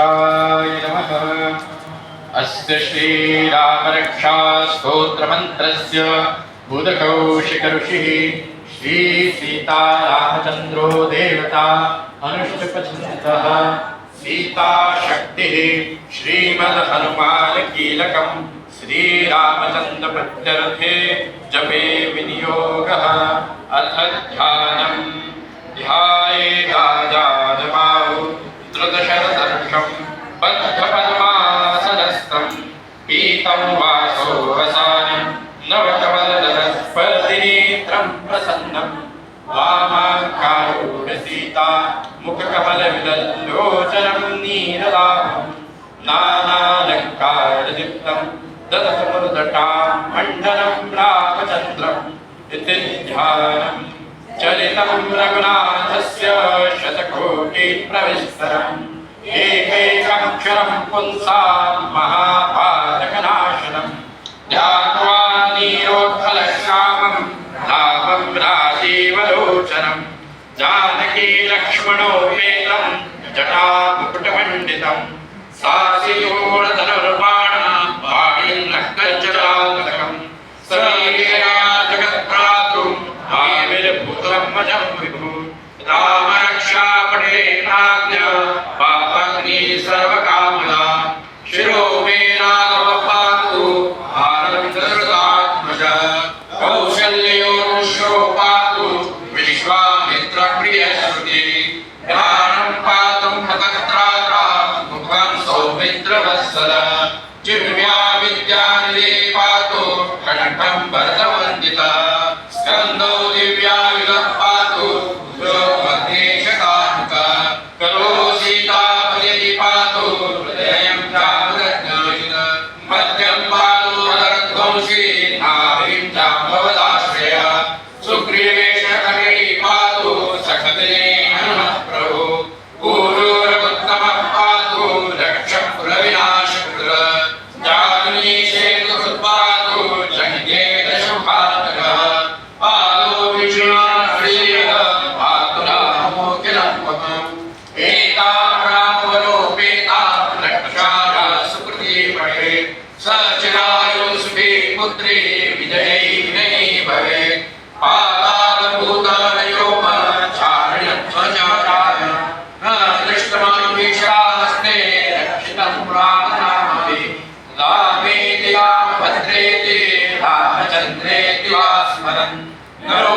गणेशाय नमः। अस्य श्रीरामरक्षास्तोत्रमन्त्रस्य बुधकौशिकऋषिः श्रीसीतारामचन्द्रो देवता अनुष्टुपछन्दः सीताशक्तिः श्रीमद्हनुमानकीलकम् श्रीरामचन्द्रप्रत्यर्थे जपे विनियोगः। अथ ध्यानम्। ध्यायेदाजानमाहु द्रुतशरदर्शम् पीतं वासो वसानं नवकमलदरस्पर्धिनेत्रं प्रसन्नम् वामाङ्कारूढसीता, मुखकमलविदल्लोचनं नीरलाभम् नानालङ्कारदीप्तं ददतमुदटां मण्डलं रामचन्द्रम् इति ध्यानम् चलितं रघुनाथस्य शतकोटिप्रविस्तरम्। ఏకైకాక్షరం పుంసాన్ మహాపాదకనాశనం ధ్యాత్వా నీరోత్ఫలశ్యామం నామం రాజీవలోచనం. జానకీ లక్ష్మణోపేతం జటాముకుటమండితం సాసియోడతనుర్వాణం పాణీర్నక్కర్జటాతకం సమీరా జగత్ప్రాతు రామిర్భుతమ్మజం విభు రామరక్షా सौमित्रवत्सल जिह्व्या विद्यानिधे पातु कण्ठं भरतवन्दिता पठे सचिरायुष्पे पुत्री विजयी विनयी भवेत् पातालभूतालयोम चारणध्वजाय न दृष्टमां विशास्ते रक्षितं प्राणामि रामेति वा भद्रेति रामचन्द्रेति वा स्मरन्। नरो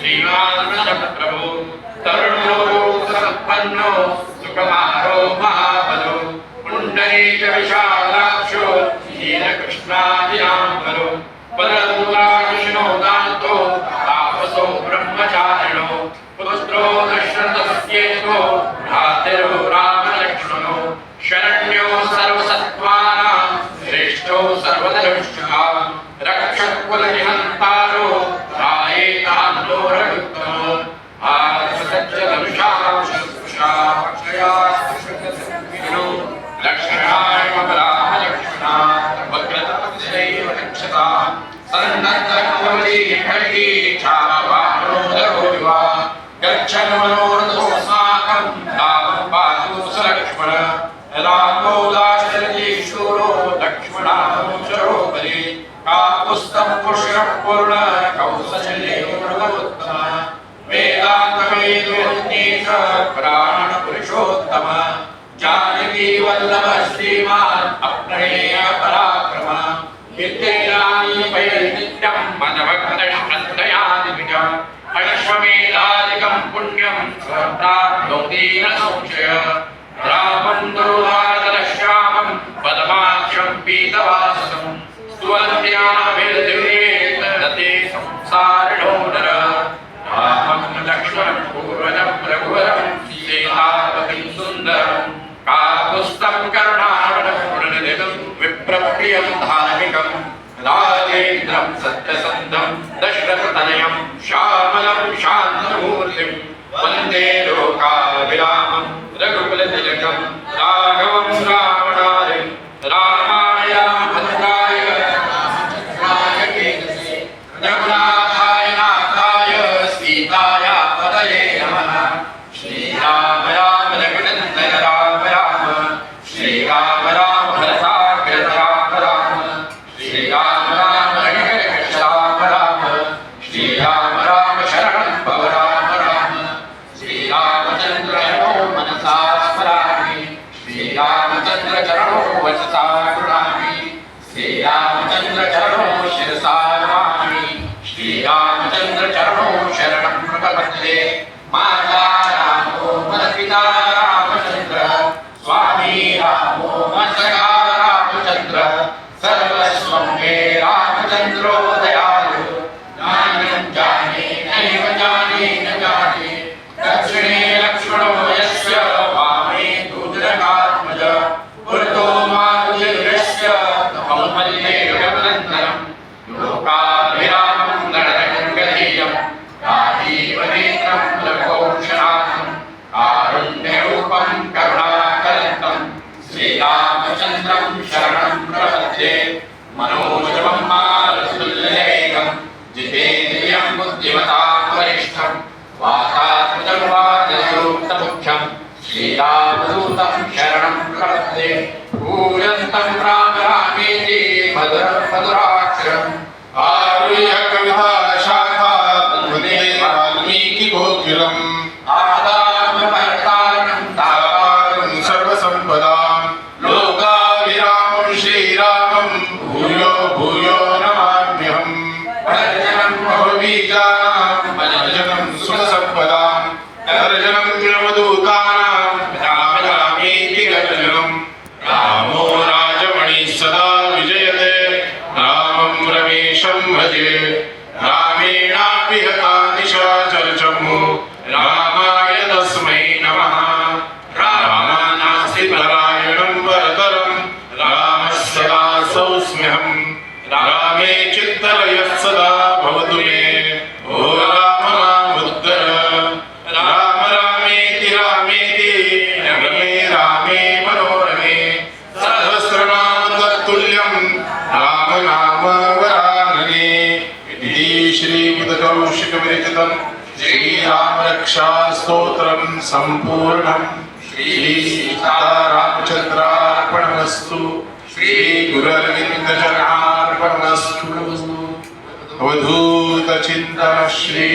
राम श्रीनाथप्रभो तरुणो सम्पन्नो सुकुमारो महाबलो पुण्डरीक विशालाक्षो हीनकृष्णादिनाम्बरो परदूराकृष्णो लक्ष्मणानुचरोपरि काकुस्तं पुष्यः पूर्ण कौसल्ये मृगोत्तम वेदान्तवेदोन्नीश प्राणपुरुषोत्तम जानकी वल्लभ श्रीमान् अप्रणेय पराक्रम। विद्येनानि वैनित्यं मनभक्तश्रद्धयादिविजम् अश्वमेधादिकं पुण्यं न संशय। पुस्तम कर्णारणपुरणनिदं विप्रप्रियं धार्मिकं राजेन्द्रं सत्यसन्धं दशरथतनयं श्यामलं शान्तमूर्तिं वंदे लोकाभिरामं रघुकुलतिलकं राघवं रावणारिं राम मध्ये मनोजवं मारुतिलयैकं जितेन्द्रियं बुद्धिमतापरिष्ठं वासात्मजं वादयोक्तमुख्यं श्रीरामदूतं शरणं प्रपद्ये पूजन्तं रामरामेति मधुरं मधुराक्षरम् अजरं सुखसम्पदां दर्शनं ग्रमदूतानां रामरामेति रामो राजमणिः सदा विजयते रामं रमेशं भजे रामेणापि हता निशाचरचमु राम दक्षास्तोत्रम् सम्पूर्णम् श्रीसीतारामचन्द्रार्पणमस्तु श्रीगुरविन्दचरणार्पणमस्तु अवधूतचिन्तन श्री